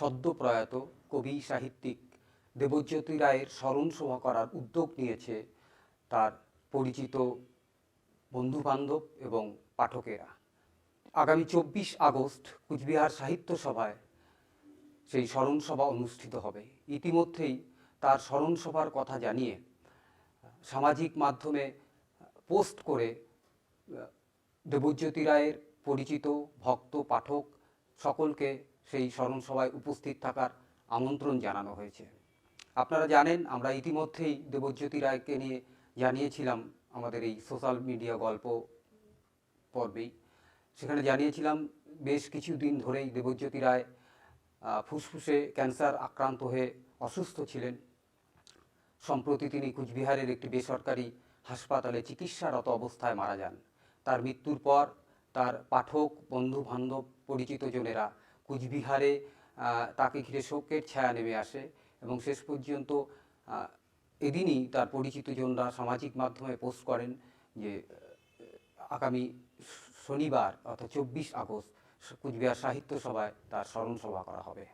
সদ্য প্রয়াত কবি সাহিত্যিক দেবজ্যোতি রায়ের স্মরণ সভা করার উদ্যোগ নিয়েছে তার পরিচিত বন্ধুবান্ধব এবং পাঠকেরা। আগামী চব্বিশ আগস্ট কুচবিহার সাহিত্য সভায় সেই স্মরণ সভা অনুষ্ঠিত হবে। ইতিমধ্যেই তার স্মরণ সভার কথা জানিয়ে, সামাজিক মাধ্যমে পোস্ট করে, দেবজ্যোতি রায়ের পরিচিত ভক্ত, পাঠক সকলকে সেই স্মরণসভায় উপস্থিত থাকার আমন্ত্রণ জানানো হয়েছে। আপনারা জানেন, আমরা ইতিমধ্যেই দেবজ্যোতি রায়কে নিয়ে জানিয়েছিলাম আমাদের এই সোশ্যাল মিডিয়া গল্প পর্বেই। সেখানে জানিয়েছিলাম, বেশ কিছুদিন ধরেই দেবজ্যোতি রায় ফুসফুসে ক্যান্সার আক্রান্ত হয়ে অসুস্থ ছিলেন। সম্প্রতি তিনি কুচবিহারের একটি বেসরকারি হাসপাতালে চিকিৎসারত অবস্থায় মারা যান। তার মৃত্যুর পর তার পাঠক বন্ধু বান্ধব পরিচিত জনেরা কুচবিহারে তাকে ঘিরে শোকের ছায়া নেমে আসে এবং শেষ পর্যন্ত এদিনই তার পরিচিত জনরা সামাজিক মাধ্যমে পোস্ট করেন যে, আগামী শনিবার অর্থাৎ চব্বিশ আগস্ট কুচবিহার সাহিত্য সভায় তার স্মরণ সভা করা হবে।